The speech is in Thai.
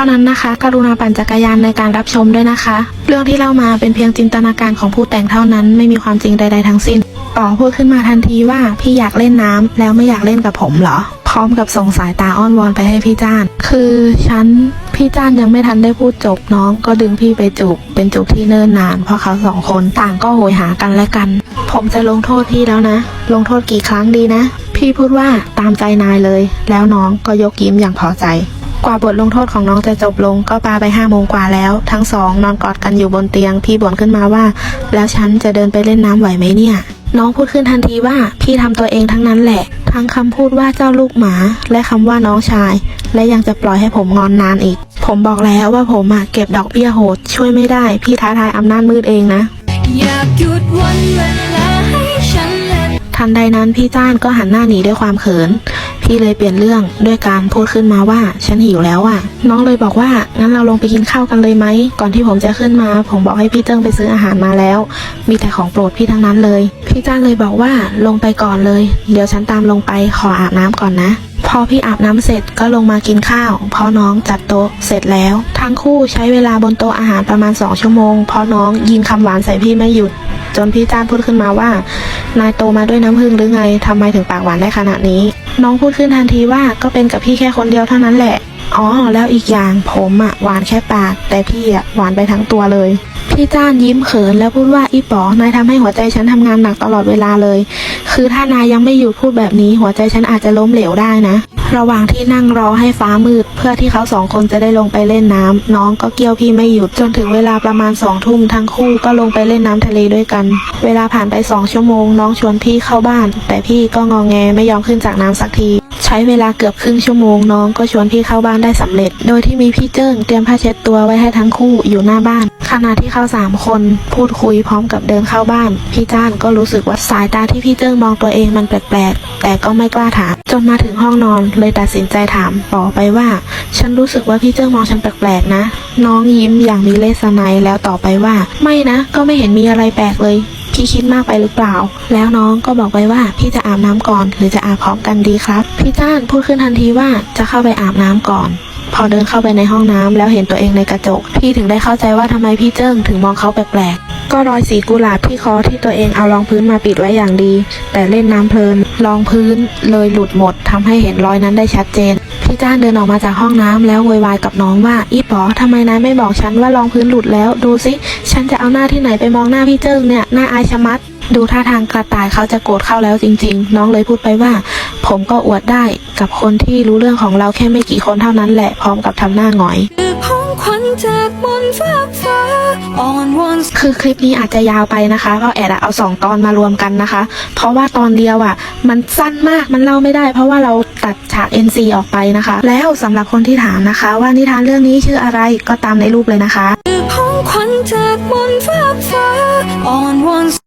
ท่านั้นนะคะ กรุณาปั่นจักรยานในการรับชมด้วยนะคะ เรื่องที่เล่ามาเป็นเพียงจินตนาการของผู้แต่งเท่านั้นไม่มีความจริงใด ๆ ทั้งสิ้นป๋อพูดขึ้นมาทันทีว่าพี่อยากเล่นน้ำแล้วไม่อยากเล่นกับผมเหรอ พร้อมกับส่งสายตาอ้อนวอนไปให้พี่จ้าน คือฉันพี่จ้านยังไม่ทันได้พูดจบน้องก็ดึงพี่ไปจูบเป็นจูบที่เนิ่นนาน เพราะเขาสองคนต่างก็โหยหากันและกัน ผมจะลงโทษพี่แล้วนะ ลงโทษกี่ครั้งดีนะ พี่พูดว่าตามใจนายเลย แล้วน้องก็ยกยิ้มอย่างพอใจ กว่าบทลงโทษของน้องจะจบลงก็ปาไปห้าโมงกว่าแล้ว ทั้งสองนอนกอดกันอยู่บนเตียง พี่บ่นขึ้นมาว่า แล้วฉันจะเดินไปเล่นน้ำไหวไหมเนี่ย น้องพูดขึ้นทันทีว่าพี่ทำตัวเองทั้งนั้นแหละ ทั้งคำพูดว่าเจ้าลูกหมาและคำว่าน้องชาย และยังจะปล่อยให้ผมงอนนานอีก ผมบอกแล้วว่าผมอะเก็บดอกเบี้ยโหด ช่วยไม่ได้ พี่ท้าทายอำนาจมืดเองนะอยากหยุดวันเวลา ทันใดนั้นพี่จ้านก็หันหน้าหนีด้วยความเขิน พี่เลยเปลี่ยนเรื่องด้วยการพูดขึ้นมาว่า ฉันหิวแล้วอะ น้องเลยบอกว่างั้นเราลงไปกินข้าวกันเลยไหม ก่อนที่ผมจะขึ้นมา ผมบอกให้พี่เจิ้งไปซื้ออาหารมาแล้ว มีแต่ของโปรดพี่ทั้งนั้นเลย พี่จ้านเลยบอกว่าลงไปก่อนเลย เดี๋ยวฉันตามลงไปขออาบน้ำก่อนนะพอพี่อาบน้ำเสร็จก็ลงมากินข้าวเพราะน้องจัดโต๊ะเสร็จแล้ว ทั้งคู่ใช้เวลาบนโต๊ะอาหารประมาณ 2 ชั่วโมงเพราะน้องยิงคำหวานใส่พี่ไม่หยุด จนพี่จ้านพูดขึ้นมาว่า นายโตมาด้วยน้ำพึ่งหรือไงทำไมถึงปากหวานได้ขนาดนี้ น้องพูดขึ้นทันทีว่าก็เป็นกับพี่แค่คนเดียวเท่านั้นแหละ อ๋อ แล้วอีกอย่างผมอะหวานแค่ปาก แต่พี่อะหวานไปทั้งตัวเลย พี่จ้านยิ้มเขินแล้วพูดว่าอีป๋อนายทำให้หัวใจฉันทำงานหนักตลอดเวลาเลย คือถ้านายยังไม่หยุดพูดแบบนี้หัวใจฉันอาจจะล้มเหลวได้นะ ระหว่างที่นั่งรอให้ฟ้ามืด เพื่อที่เขาสองคนจะได้ลงไปเล่นน้ำน้องก็เกี่ยวพี่ไม่หยุดจนถึงเวลาประมาณสองทุ่มทั้งคู่ก็ลงไปเล่นน้ำทะเลด้วยกัน เวลาผ่านไปสองชั่วโมง น้องชวนพี่เข้าบ้าน แต่พี่ก็งองแงไม่ยอมขึ้นจากน้ำสักที ใช้เวลาเกือบครึ่งชั่วโมงน้องก็ชวนพี่เข้าบ้านได้สำเร็จ โดยที่มีพี่เจิ้งเตรียมผ้าเช็ดตัวไว้ให้ทั้งคู่อยู่หน้าบ้าน ขณะที่เขาสามคนพูดคุยพร้อมกับเดินเข้าบ้าน พี่จ้านก็รู้สึกว่าสายตาที่พี่เจิ้งมองตัวเองมันแปลกๆ แต่ก็ไม่กล้าถาม จนมาถึงห้องนอนเลยตัดสินใจถามต่อไปว่า ฉันรู้สึกว่าพี่เจิ้งมองฉันแปลกๆนะ น้องยิ้มอย่างมีเลสไนแล้วต่อไปว่า ไม่นะ ก็ไม่เห็นมีอะไรแปลกเลยพี่คิดมากไปหรือเปล่า แล้วน้องก็บอกไปว่าพี่จะอาบน้ำก่อน หรือจะอาบพร้อมกันดีครับ พี่จ้านพูดขึ้นทันทีว่าจะเข้าไปอาบน้ำก่อน พอเดินเข้าไปในห้องน้ำแล้วเห็นตัวเองในกระจก พี่ถึงได้เข้าใจว่าทำไมพี่เจิ้งถึงมองเขาแปลกๆ ก็รอยสีกุหลาบที่คอที่ตัวเองเอารองพื้นมาปิดไว้อย่างดี แต่เล่นน้ำเพลินรองพื้นเลยหลุดหมดทำให้เห็นรอยนั้นได้ชัดเจน พี่จ้านเดินออกมาจากห้องน้ำแล้วโวยวายกับน้องว่าอีป๋อทำไมนายไม่บอกฉันว่ารองพื้นหลุดแล้วดูสิฉันจะเอาหน้าที่ไหนไปมองหน้าพี่เจิ้งเนี่ยหน้าอายชะมัดดูท่าทางกระต่ายเขาจะโกรธเข้าแล้วจริง ๆ น้องเลยพูดไปว่า ผมก็อวดได้กับคนที่รู้เรื่องของเราแค่ไม่กี่คนเท่านั้นแหละพร้อมกับทำหน้าหงอย คือของขวัญจากบนฟ้ากฟ้าอ่อนวอนคือคลิปนี้อาจจะยาวไปนะคะเพราะแอดอะเอาสองตอนมารวมกันนะคะ เพราะว่าตอนเดียวอะ มันสั้นมากมันเล่าไม่ได้ เพราะว่าเราตัดฉาก NC ออกไปนะคะ แล้วสำหรับคนที่ถามนะคะ ว่านิทานเรื่องนี้ชื่ออะไรก็ตามในรูปเลยนะคะคือของขวัญจากบนฟ้ากฟ้าอ่อนวอน